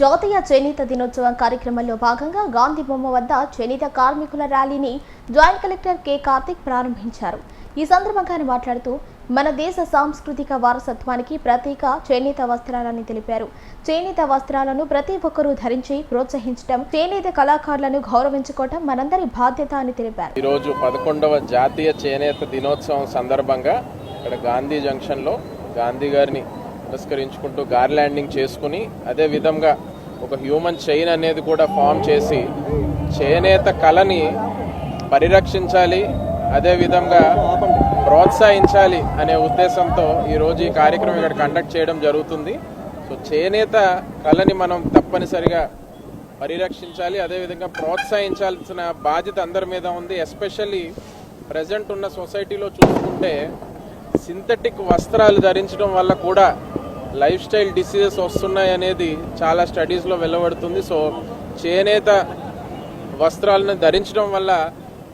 జాతీయ చేనేత దినోత్సవం కార్యక్రమంలో భాగంగా గాంధీ బొమ్మ వద్ద చేనేత కార్మికుల ర్యాలీని జాయింట్ కలెక్టర్ కె కార్తిక్ ప్రారంభించారు. ఈ సందర్భంగా ఆయన మాట్లాడుతూ మన దేశ సాంస్కృతిక వారసత్వానికి ప్రతీక చేనేత వస్త్రాలని తెలిపారు. చేనేత వస్త్రాలను ప్రతి ఒక్కరూ ధరించి ప్రోత్సహించడం చేనేత కళాకారులను గౌరవించుకోవటం మనందరి బాధ్యత అని తెలిపారు. ఈరోజు పదకొండవ జాతీయ చేనేత దినోత్సవం సందర్భంగా ఇక్కడ గాంధీ జంక్షన్లో గాంధీ గారిని పురస్కరించుకుంటూ గార్ ల్యాండింగ్ చేసుకుని అదే విధంగా ఒక హ్యూమన్ చైన్ అనేది కూడా ఫామ్ చేసి చేనేత కళని పరిరక్షించాలి అదేవిధంగా ప్రోత్సహించాలి అనే ఉద్దేశంతో ఈరోజు ఈ కార్యక్రమం ఇక్కడ కండక్ట్ చేయడం జరుగుతుంది. సో చేనేత కళని మనం తప్పనిసరిగా పరిరక్షించాలి అదేవిధంగా ప్రోత్సహించాల్సిన బాధ్యత అందరి మీద ఉంది. ఎస్పెషల్లీ ప్రజెంట్ ఉన్న సొసైటీలో చూసుకుంటే సింథటిక్ వస్త్రాలు ధరించడం వల్ల కూడా లైఫ్ స్టైల్ డిసీజెస్ వస్తున్నాయి అనేది చాలా స్టడీస్లో వెలువడుతుంది. సో చేనేత వస్త్రాలను ధరించడం వల్ల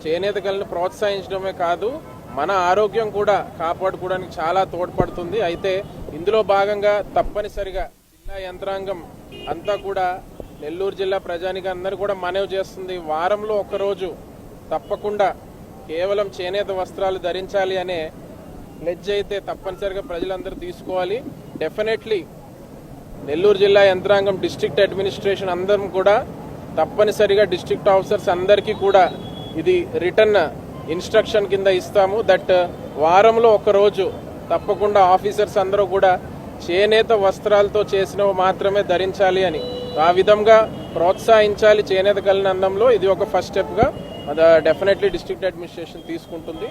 చేనేత కళను ప్రోత్సహించడమే కాదు మన ఆరోగ్యం కూడా కాపాడుకోవడానికి చాలా తోడ్పడుతుంది. అయితే ఇందులో భాగంగా తప్పనిసరిగా జిల్లా యంత్రాంగం అంతా కూడా నెల్లూరు జిల్లా ప్రజానికి అందరూ కూడా మనవి చేస్తుంది. వారంలో ఒకరోజు తప్పకుండా కేవలం చేనేత వస్త్రాలు ధరించాలి అనే ప్లెడ్జ్ అయితే తప్పనిసరిగా ప్రజలందరూ తీసుకోవాలి. డెఫినెట్లీ నెల్లూరు జిల్లా యంత్రాంగం డిస్ట్రిక్ట్ అడ్మినిస్ట్రేషన్ అందరం కూడా తప్పనిసరిగా డిస్ట్రిక్ట్ ఆఫీసర్స్ అందరికీ కూడా ఇది రిటర్న్ ఇన్స్ట్రక్షన్ కింద ఇస్తాము. దట్ వారంలో ఒకరోజు తప్పకుండా ఆఫీసర్స్ అందరూ కూడా చేనేత వస్త్రాలతో చేసినవి మాత్రమే ధరించాలి అని. ఆ విధంగా ప్రోత్సహించాలి చేనేత కలిగిన అందంలో ఇది ఒక ఫస్ట్ స్టెప్గా డెఫినెట్లీ డిస్ట్రిక్ట్ అడ్మినిస్ట్రేషన్ తీసుకుంటుంది.